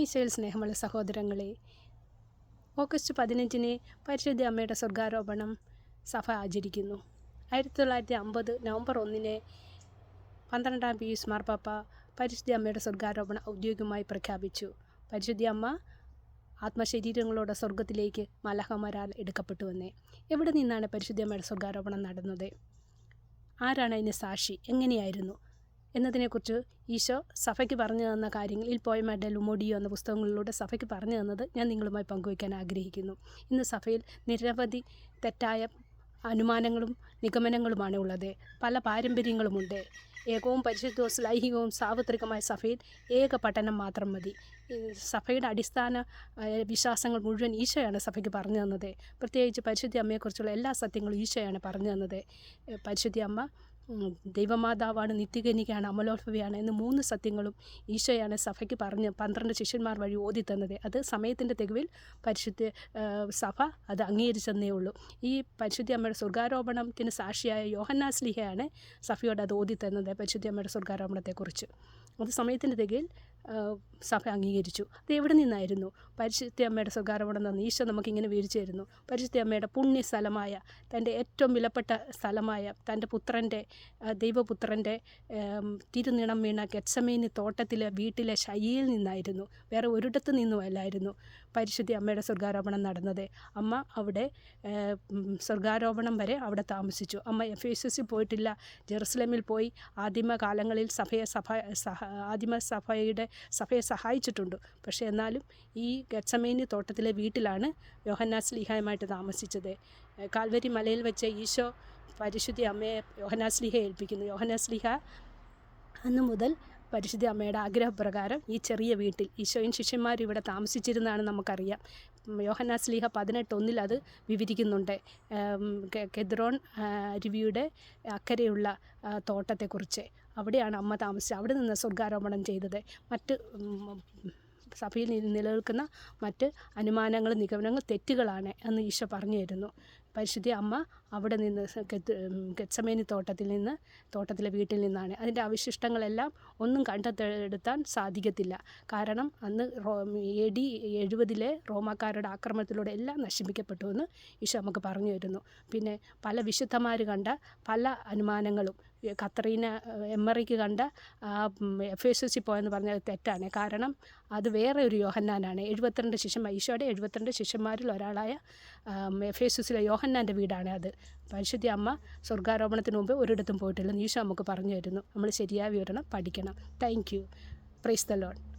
ഈശോയിൽ സ്നേഹമുള്ള സഹോദരങ്ങളെ ഓഗസ്റ്റ് പതിനഞ്ചിന് പരിശുദ്ധ അമ്മയുടെ സ്വർഗാരോപണം സഭ ആചരിക്കുന്നു. ആയിരത്തി തൊള്ളായിരത്തി അമ്പത് നവംബർ ഒന്നിന് പന്ത്രണ്ടാം പീയൂസ് മാർപ്പാപ്പ പരിശുദ്ധ അമ്മയുടെ സ്വർഗാരോപണം ഔദ്യോഗികമായി പ്രഖ്യാപിച്ചു. പരിശുദ്ധ അമ്മ ആത്മശരീരങ്ങളോടെ സ്വർഗത്തിലേക്ക് മലഹമരാൽ എടുക്കപ്പെട്ടുവെന്നേ എവിടെ നിന്നാണ് പരിശുദ്ധ അമ്മയുടെ സ്വർഗാരോപണം നടന്നത്? ആരാണ് അതിന് സാക്ഷി? എങ്ങനെയായിരുന്നു? എന്നതിനെക്കുറിച്ച് ഈശോ സഭയ്ക്ക് പറഞ്ഞു തന്ന കാര്യങ്ങൾ ഇൽ പോയമയുടെ ലുമോഡിയോ എന്ന പുസ്തകങ്ങളിലൂടെ സഭയ്ക്ക് പറഞ്ഞു തന്നത് ഞാൻ നിങ്ങളുമായി പങ്കുവയ്ക്കാൻ ആഗ്രഹിക്കുന്നു. ഇന്ന് സഭയിൽ നിരവധി തെറ്റായ അനുമാനങ്ങളും നിഗമനങ്ങളുമാണ് ഉള്ളത്. പല പാരമ്പര്യങ്ങളുമുണ്ട്. ഏകവും പരിശുദ്ധവും സ്ലൈഹികവും സാർവത്രികമായ സഭയിൽ ഏക പഠനം മാത്രം മതി. ഈ സഭയുടെ അടിസ്ഥാന വിശ്വാസങ്ങൾ മുഴുവൻ ഈശോയാണ് സഭയ്ക്ക് പറഞ്ഞു തന്നത്. പ്രത്യേകിച്ച് പരിശുദ്ധി അമ്മയെക്കുറിച്ചുള്ള എല്ലാ സത്യങ്ങളും ഈശോയാണ് പറഞ്ഞു തന്നത്. പരിശുദ്ധി അമ്മ ദൈവമാതാവാണ് നിത്യകനികയാണ് അമലോത്ഭവയാണ് എന്ന് മൂന്ന് സത്യങ്ങളും ഈശോയാണ് സഭയ്ക്ക് പറഞ്ഞ് പന്ത്രണ്ട് ശിഷ്യന്മാർ വഴി ഓതി തന്നത്. അത് സമയത്തിന്റെ തികവിൽ പരിശുദ്ധ സഭ അത് അംഗീകരിച്ചെന്നേ ഉള്ളൂ. ഈ പരിശുദ്ധി അമ്മയുടെ സ്വർഗാരോപണത്തിന് സാക്ഷിയായ യോഹന്നാസ്ലിഹയാണ് സഭയോട് അത് ഓതി തന്നത് പരിശുദ്ധി അമ്മയുടെ സ്വർഗാരോപണത്തെക്കുറിച്ച്. അത് സമയത്തിന്റെ തികയിൽ സഭ അംഗീകരിച്ചു. അത് എവിടെ നിന്നായിരുന്നു? പരിശുദ്ധ അമ്മയുടെ സ്വർഗാരോപണം നിന്ന് ഈശോ നമുക്കിങ്ങനെ വീഴ്ച തരുന്നു പരിശുദ്ധ അമ്മയുടെ പുണ്യ സ്ഥലമായ തന്റെ ഏറ്റവും വിലപ്പെട്ട സ്ഥലമായ തന്റെ പുത്രന്റെ ദൈവപുത്രന്റെ തിരുനിണം വീണ ഗെറ്റ്സമേനി തോട്ടത്തിലെ വീട്ടിലെ ശൈലിയിൽ നിന്നായിരുന്നു. വേറെ ഒരിടത്തു നിന്നുമല്ലായിരുന്നു പരിശുദ്ധ അമ്മയുടെ സ്വർഗാരോപണം നടന്നത്. അമ്മ അവിടെ സ്വർഗാരോപണം വരെ അവിടെ താമസിച്ചു. അമ്മ എഫ് എസ് പോയിട്ടില്ല. ജെറുസലേമിൽ പോയി ആദിമ കാലങ്ങളിൽ സഭയെ സഭ ആദിമ സഭയുടെ സഭയെ സഹായിച്ചിട്ടുണ്ട്. പക്ഷേ എന്നാലും ഈ ഗച്ചമേനി തോട്ടത്തിലെ വീട്ടിലാണ് യോഹന്നാസ് ലീഹായുമായിട്ട് താമസിച്ചത്. കാൽവരി മലയിൽ വെച്ച് ഈശോ പരിശുദ്ധി അമ്മയെ യോഹനാസ്ലിഹ ഏൽപ്പിക്കുന്നു. യോഹനാസ്ലിഹ അന്ന് മുതൽ പരിശുദ്ധ അമ്മയുടെ ആഗ്രഹപ്രകാരം ഈ ചെറിയ വീട്ടിൽ ഈശോയും ശിഷ്യന്മാരും ഇവിടെ താമസിച്ചിരുന്നാണ് നമുക്കറിയാം. യോഹനാസ്ലീഹ യോഹന്നാസ്ലിഹ പതിനെട്ട് ഒന്നിൽ അത് വിവരിക്കുന്നുണ്ട്. കെദ്രോൺ അരുവിയുടെ അക്കരെയുള്ള തോട്ടത്തെക്കുറിച്ച്. അവിടെയാണ് അമ്മ താമസിച്ചത്. അവിടെ നിന്ന് സ്വർഗാരോപണം ചെയ്തത്. മറ്റ് സഭയിൽ നിലനിൽക്കുന്ന മറ്റ് അനുമാനങ്ങൾ നിഗമനങ്ങൾ തെറ്റുകളാണ് എന്ന് ഈശോ പറഞ്ഞു തരുന്നു പരിശുദ്ധി അമ്മ അവിടെ നിന്ന് ഗച്ചമേനി തോട്ടത്തിൽ നിന്ന് തോട്ടത്തിലെ വീട്ടിൽ നിന്നാണ്. അതിന്റെ അവശിഷ്ടങ്ങളെല്ലാം ഒന്നും കണ്ടെടുത്താൻ സാധിക്കത്തില്ല. കാരണം അന്ന് റോ എ ഡി എഴുപതിലെ റോമാക്കാരുടെ ആക്രമണത്തിലൂടെ എല്ലാം നശിപ്പിക്കപ്പെട്ടു എന്ന് ഈശോ നമുക്ക് പറഞ്ഞു തരുന്നു. പിന്നെ പല വിശുദ്ധന്മാർ കണ്ട പല അനുമാനങ്ങളും കത്രീന എമ്മറിക്ക് കണ്ട എഫ് എസ് എസ് പോയെന്ന് പറഞ്ഞത് തെറ്റാണ്. കാരണം അത് വേറെ ഒരു യോഹന്നാനാണ്. എഴുപത്തിരണ്ട് ശിഷ്യന്മാർ ഈശോയുടെ എഴുപത്തിരണ്ട് ശിഷ്യന്മാരിൽ ഒരാളായ എഫ് എസ് എസിലെ യോഹന്നാന്റെ വീടാണ് അത്. പരിശുദ്ധി അമ്മ സ്വർഗാരോപണത്തിന് മുമ്പ് ഒരിടത്തും പോയിട്ടില്ലെന്ന് ഈശോ നമുക്ക് പറഞ്ഞു തരുന്നു. നമ്മൾ ശരിയായ വിവരണം പഠിക്കണം. Thank you praise the lord